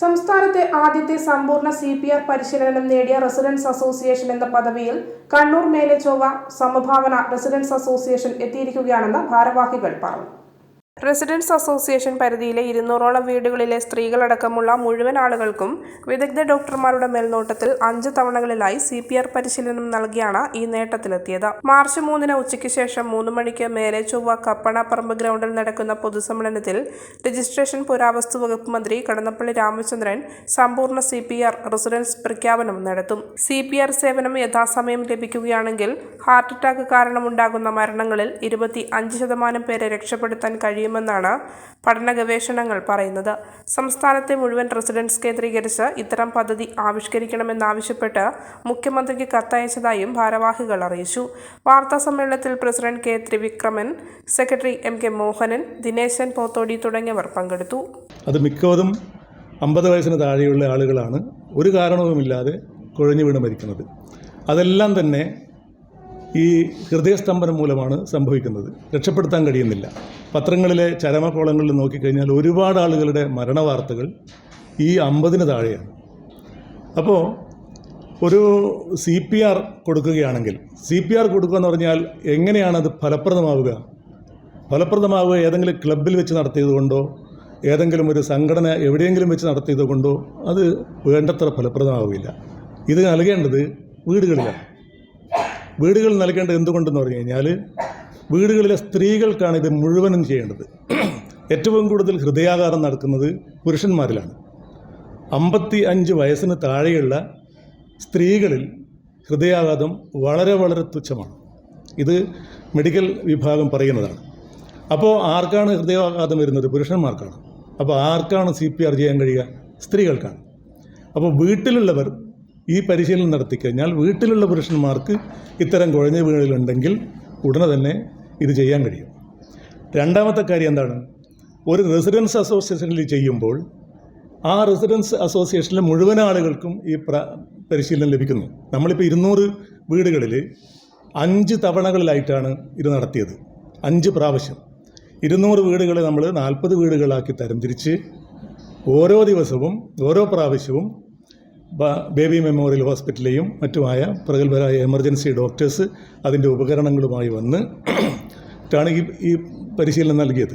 സംസ്ഥാനത്തെ ആദ്യത്തെ സമ്പൂർണ സി പി ആർ പരിശീലനം നേടിയ റെസിഡൻസ് അസോസിയേഷൻ എന്ന പദവിയിൽ കണ്ണൂർ മേലെ ചൊവ്വ സമഭാവന റെസിഡൻസ് അസോസിയേഷൻ എത്തിയിരിക്കുകയാണെന്ന് ഭാരവാഹികൾ പറഞ്ഞു. റെസിഡൻസ് അസോസിയേഷൻ പരിധിയിലെ ഇരുന്നൂറോളം വീടുകളിലെ സ്ത്രീകളടക്കമുള്ള മുഴുവൻ ആളുകൾക്കും വിദഗ്ധ ഡോക്ടർമാരുടെ മേൽനോട്ടത്തിൽ അഞ്ച് തവണകളിലായി സി പി ആർ പരിശീലനം നൽകിയാണ് ഈ നേട്ടത്തിലെത്തിയത്. മാർച്ച് മൂന്നിന് ഉച്ചയ്ക്ക് ശേഷം മൂന്ന് മണിക്ക് മേലെ ചൊവ്വ കപ്പണ പറമ്പ് ഗ്രൗണ്ടിൽ നടക്കുന്ന പൊതുസമ്മേളനത്തിൽ രജിസ്ട്രേഷൻ പുരാവസ്തു വകുപ്പ് മന്ത്രി കടന്നപ്പള്ളി രാമചന്ദ്രൻ സമ്പൂർണ സി പി ആർ റെസിഡൻസ് പ്രഖ്യാപനം നടത്തും. സി പി ആർ സേവനം യഥാസമയം ലഭിക്കുകയാണെങ്കിൽ ഹാർട്ട് അറ്റാക്ക് കാരണമുണ്ടാകുന്ന മരണങ്ങളിൽ ഇരുപത്തി അഞ്ച് ശതമാനം പേരെ രക്ഷപ്പെടുത്താൻ കഴിയുമെന്നാണ് പഠന ഗവേഷണങ്ങൾ പറയുന്നത്. സംസ്ഥാനത്തെ മുഴുവൻ റെസിഡൻസ് കേന്ദ്രീകരിച്ച് ഇത്തരം പദ്ധതി ആവിഷ്കരിക്കണമെന്നാവശ്യപ്പെട്ട് മുഖ്യമന്ത്രിക്ക് കത്തയച്ചതായും ഭാരവാഹികൾ അറിയിച്ചു. വാർത്താ സമ്മേളനത്തിൽ president K Trivikraman secretary M K Mohanan Dineshan Pothodi തുടങ്ങിയവർ പങ്കെടുത്തു. അത് മിക്കവാറും അമ്പത് വയസ്സിന് താഴെയുള്ള ആളുകളാണ്. ഒരു കാരണവുമില്ലാതെ കുഴഞ്ഞു വീണ് മരിക്കുന്നത്. അതെല്ലാം തന്നെ ഈ ഹൃദയസ്തംഭനം മൂലമാണ് സംഭവിക്കുന്നത്. രക്ഷപ്പെടുത്താൻ കഴിയുന്നില്ല. പത്രങ്ങളിലെ ചരമകോളങ്ങളിൽ നോക്കിക്കഴിഞ്ഞാൽ ഒരുപാട് ആളുകളുടെ മരണവാർത്തകൾ ഈ അമ്പതിന് താഴെയാണ്. അപ്പോൾ ഒരു സി പി ആർ കൊടുക്കുകയാണെങ്കിൽ സി പി ആർ കൊടുക്കുക എന്ന് പറഞ്ഞാൽ എങ്ങനെയാണത് ഫലപ്രദമാവുക? ഫലപ്രദമാവുക ഏതെങ്കിലും ക്ലബിൽ വെച്ച് നടത്തിയത് കൊണ്ടോ ഏതെങ്കിലും ഒരു സംഘടന എവിടെയെങ്കിലും വെച്ച് നടത്തിയത് കൊണ്ടോ അത് വേണ്ടത്ര ഫലപ്രദമാവുകയില്ല. ഇത് നൽകേണ്ടത് വീടുകളിലാണ്. വീടുകളിൽ നൽകേണ്ടത് എന്തുകൊണ്ടെന്ന് പറഞ്ഞു കഴിഞ്ഞാൽ വീടുകളിലെ സ്ത്രീകൾക്കാണ് ഇത് മുഴുവനും ചെയ്യേണ്ടത്. ഏറ്റവും കൂടുതൽ ഹൃദയാഘാതം നടക്കുന്നത് പുരുഷന്മാരിലാണ്. അമ്പത്തി അഞ്ച് വയസ്സിന് താഴെയുള്ള സ്ത്രീകളിൽ ഹൃദയാഘാതം വളരെ വളരെ തുച്ഛമാണ്. ഇത് മെഡിക്കൽ വിഭാഗം പറയുന്നതാണ്. അപ്പോൾ ആർക്കാണ് ഹൃദയാഘാതം വരുന്നത്? പുരുഷന്മാർക്കാണ്. അപ്പോൾ ആർക്കാണ് സി പി ആർ ചെയ്യാൻ കഴിയുക? സ്ത്രീകൾക്കാണ്. അപ്പോൾ വീട്ടിലുള്ളവർ ഈ പരിശീലനം നടത്തിക്കഴിഞ്ഞാൽ വീട്ടിലുള്ള പുരുഷന്മാർക്ക് ഇത്തരം കുഴഞ്ഞ വീടുകളുണ്ടെങ്കിൽ ഉടനെ തന്നെ ഇത് ചെയ്യാൻ കഴിയും. രണ്ടാമത്തെ കാര്യം എന്താണ്? ഒരു റെസിഡൻസ് അസോസിയേഷനിൽ ചെയ്യുമ്പോൾ ആ റെസിഡൻസ് അസോസിയേഷനിലെ മുഴുവൻ ആളുകൾക്കും ഈ പ്ര പരിശീലനം ലഭിക്കുന്നു. നമ്മളിപ്പോൾ ഇരുന്നൂറ് വീടുകളിൽ അഞ്ച് തവണകളിലായിട്ടാണ് ഇത് നടത്തിയത്. അഞ്ച് പ്രാവശ്യം. ഇരുന്നൂറ് വീടുകളെ നമ്മൾ നാൽപ്പത് വീടുകളാക്കി തരംതിരിച്ച് ഓരോ ദിവസവും ഓരോ പ്രാവശ്യവും ബേബി മെമ്മോറിയൽ ഹോസ്പിറ്റലെയും മറ്റുമായ പ്രഗത്ഭരായ എമർജൻസി ഡോക്ടേഴ്സ് അതിന്റെ ഉപകരണങ്ങളുമായി വന്ന് ഈ ഈ പരിശീലനം നൽകിയത്.